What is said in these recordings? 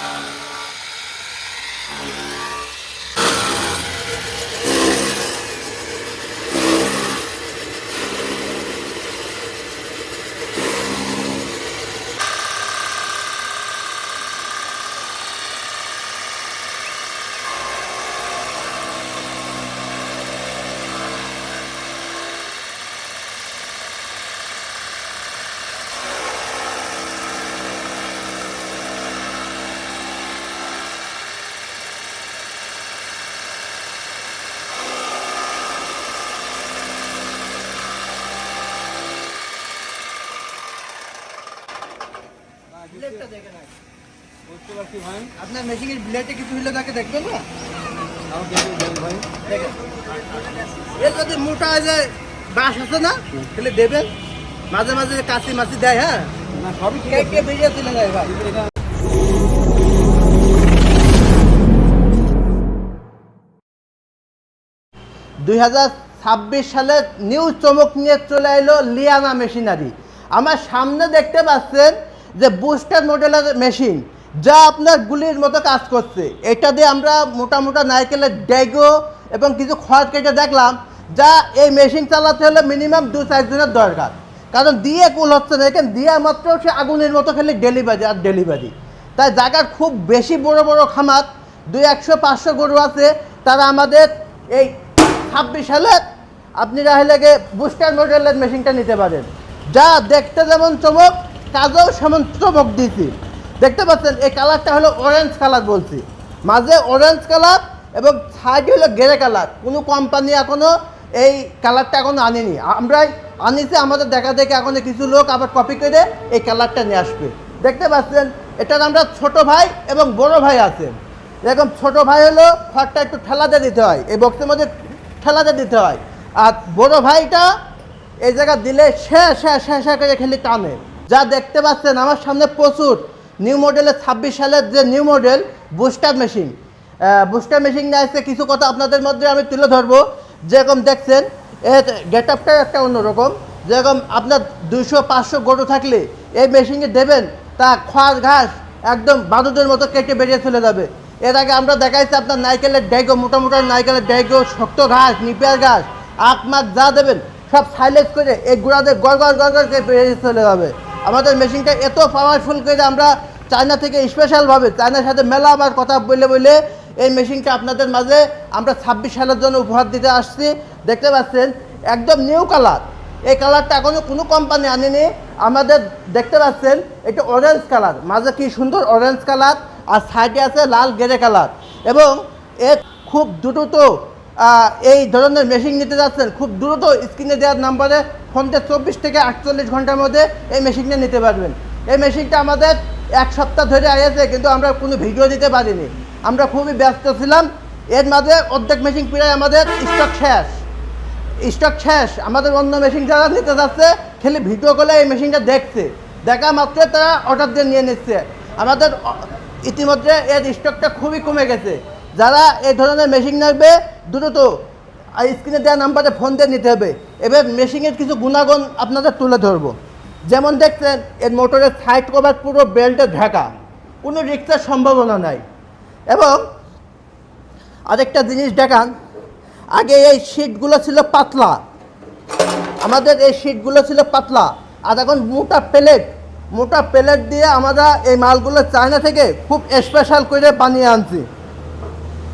Amen. আছি ভাই। আপনার মেশিনের ব্লেডে কিছু তাকে দেখবেন না? তাও দেখে দেন ভাই। দেখেন। এর যদি মোটা যে বাঁশ আছে না? তাহলে দেবেন। মাঝে মাঝে কাশি মাছি দেয় হ্যাঁ? না সবই ঠিক কে আছে। কে বেরিয়ে চলে যায় ভাই? এটা দুই সালে নিউ চমক নিয়ে চলে এলো লিয়ানা মেশিনারি। আমার সামনে দেখতে পাচ্ছেন যে বুস্টার মডেলের মেশিন যা আপনার গুলির মতো কাজ করছে। এটা দিয়ে আমরা মোটা মোটা নারকেলের ডেগো এবং কিছু খড় কেটে দেখলাম যা এই মেশিন চালাতে হলে মিনিমাম দু চারজনের দরকার। কারণ দিয়ে কুল হচ্ছে না, এখানে দিয়ে মাত্র সে আগুনের মতো খেলে ডেলিভারি আর ডেলিভারি তাই জায়গার খুব বেশি বড় বড় খামার, দুই একশো পাঁচশো গরু আছে, তারা আমাদের এই ছাব্বিশ সালে আপনি রাহলে গিয়ে বুস্টার মডেলের মেশিনটা নিতে পারেন। যা দেখতে যেমন চমক, কাজেও সেমন চমক দিয়েছি। দেখতে পাচ্ছেন, এই কালারটা হলো অরেঞ্জ কালার বলছি। মাঝে অরেঞ্জ কালার এবং সাইডে হলো গেরে কালার কোনো কোম্পানি এখনও এই কালারটা এখনও আনেনি। আমরাই আনিছি, আমাদের দেখা দেখে এখনও কিছু লোক আবার কপি করে এই কালারটা নিয়ে আসবে। দেখতে পাচ্ছেন, এটার আমরা ছোট ভাই এবং বড় ভাই আছেন এরকম ছোট ভাই হলো খড়টা একটু ঠেলাতে দিতে হয়, এই বক্সের মধ্যে ঠেলাতে দিতে হয়। আর বড় ভাইটা এই জায়গা দিলে শে শে শে শে করে খেলি টানে। যা দেখতে পাচ্ছেন, আমার সামনে প্রচুর নিউ মডেলের ছাব্বিশ সালের যে new model booster machine booster machine নিয়ে আসছে কিছু কথা আপনাদের মধ্যে আমি তুলে ধরবো। যেরকম দেখছেন এর গেট আপটা একটা অন্যরকম। যেরকম আপনার দুইশো, পাঁচশো গরু থাকলে এই মেশিনে দেবেন, তা খড় ঘাস একদম বাদুদের মতো কেটে বেরিয়ে চলে যাবে। এর আগে আমরা দেখাইছি আপনার নাইকেলের ড্যাগো, মোটা মোটা নাইকেলের ড্যাগো, শক্ত ঘাস, নিপিয়ার ঘাস, আখ মাখ যা দেবেন, সব সাইলেন্স করে এই গুঁড়াদের গড় গড় গড় গড় বেরিয়ে চলে যাবে। আমাদের মেশিনটা এত পাওয়ারফুল করে আমরা চায়না থেকে স্পেশালভাবে চায়নার সাথে মেলা আবার কথা বলে বলে এই মেশিনটা আপনাদের মাঝে আমরা ছাব্বিশ সালের জন্য উপহার দিতে আসছি। দেখতে পাচ্ছেন, একদম নিউ কালার এই কালারটা এখনও কোনো কোম্পানি আনেনি। আমাদের দেখতে পাচ্ছেন, এটা অরেঞ্জ কালার মাঝে কি সুন্দর অরেঞ্জ কালার আর সাইডে আছে লাল গেরে কালার এবং এর খুব দ্রুত এই ধরনের মেশিন নিতে যাচ্ছেন। খুব দ্রুত স্ক্রিনে দেওয়ার নাম্বারে ফোনতে চব্বিশ থেকে আটচল্লিশ ঘণ্টার মধ্যে এই মেশিনটা নিতে পারবেন। এই মেশিনটা আমাদের এক সপ্তাহ ধরে আসছে কিন্তু আমরা কোনো ভিডিও দিতে পারিনি। আমরা খুবই ব্যস্ত ছিলাম। এর মাঝে অর্ধেক মেশিন প্রায় আমাদের স্টক শেষ। স্টক শেষ। আমাদের অন্য মেশিন যারা নিতে যাচ্ছে, খালি ভিডিও করে এই মেশিনটা দেখছে। দেখা মাত্র তারা অর্ডার দিয়ে নিয়ে নিচ্ছে। আমাদের ইতিমধ্যে এর স্টকটা খুবই কমে গেছে। যারা এই ধরনের মেশিন নেবে দ্রুত স্ক্রিনে দেওয়া নাম্বারে ফোন দিয়ে নিতে হবে। এবার মেশিনের কিছু গুণাগুণ আপনাদের তুলে ধরবো। যেমন দেখছেন, এর মোটরের সাইড কভার পুরো বেল্টে ঢাকা। কোনো রিক্সের সম্ভাবনা নাই। এবং আরেকটা জিনিস দেখান, আগে এই শিটগুলো ছিল পাতলা। আমাদের এই শিটগুলো ছিল পাতলা। আর এখন মোটা প্লেট মোটা প্লেট দিয়ে আমরা এই মালগুলো চায়না থেকে খুব স্পেশাল করে বানিয়ে আনছি।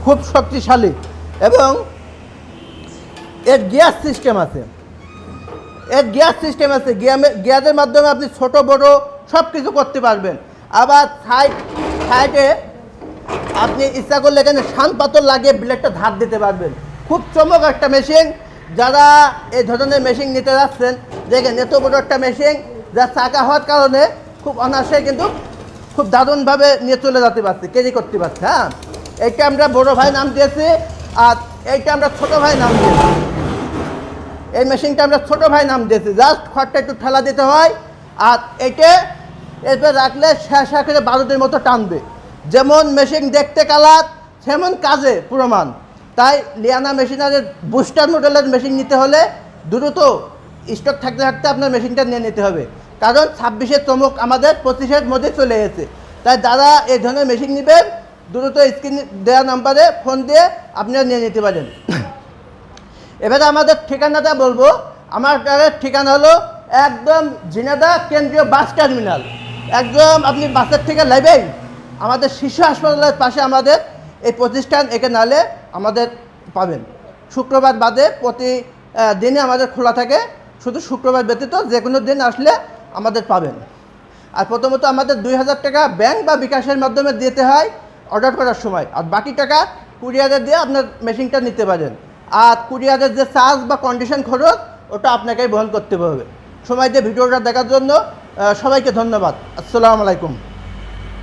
খুব শক্তিশালী। এবং এর গিয়ার সিস্টেম আছে। এর গিয়ার সিস্টেম আছে। গিয়ারের মাধ্যমে আপনি ছোট, বড় সব কিছু করতে পারবেন। আবার সাইড, সাইডে আপনি ইচ্ছা করলে এখানে শান পাথর লাগিয়ে ব্লেডটা ধার দিতে পারবেন। খুব চমক একটা মেশিন। যারা এই ধরনের মেশিন নিতে যাচ্ছেন, দেখেন এত বড় একটা মেশিন যা চাকা হওয়ার কারণে খুব অনায়াসে কিন্তু খুব দারুণভাবে নিয়ে চলে যেতে পারছে, ক্যারি করতে পারছে হ্যাঁ? এটা আমরা বড় ভাই নাম দিয়েছি। আর এইটা আমরা ছোট ভাই নাম দিয়েছি। এই মেশিনটা আমরা ছোট ভাই নাম দিয়েছি। জাস্ট খড়টা একটু ঠেলা দিতে হয় আর এটা এরপর রাখলে শেষ করে বারুদের মতো টানবে। যেমন মেশিন দেখতে কালার, সেমন কাজে প্রমাণ। তাই লিয়ানা মেশিনারের বুস্টার মডেলের মেশিন নিতে হলে দ্রুত স্টক থাকতে থাকতে আপনার মেশিনটা নিয়ে নিতে হবে। কারণ ছাব্বিশের চমক আমাদের পঁচিশের মধ্যে চলে এসেছে। তাই যারা এই ধরনের মেশিন নেবেন দ্রুত স্ক্রিন দেওয়া নাম্বারে ফোন দিয়ে আপনারা নিয়ে নিতে পারেন। এবারে আমাদের ঠিকানাটা বলব। আমার ঠিকানা হলো একদম ঝিনাদা কেন্দ্রীয় বাস টার্মিনাল। একদম আপনি বাসের থেকে নেবেন আমাদের শিশু হাসপাতালের পাশে আমাদের এই প্রতিষ্ঠান একে নালে আমাদের পাবেন। শুক্রবার বাদে প্রতি দিনে আমাদের খোলা থাকে। শুধু শুক্রবার ব্যতীত যে কোনো দিন আসলে আমাদের পাবেন। আর প্রথমত আমাদের দুই হাজার টাকা ব্যাংক বা বিকাশের মাধ্যমে দিতে হয়। অর্ডার করার সময়। আর বাকি টাকা কুরিয়ারে দিয়ে আপনার মেশিনটা নিতে পারেন। আর কুরিয়ারের যে চার্জ বা কন্ডিশন খরচ, ওটা আপনাকে বহন করতে হবে। সময় দিয়ে ভিডিওটা দেখার জন্য সবাইকে ধন্যবাদ। আসসালামু আলাইকুম।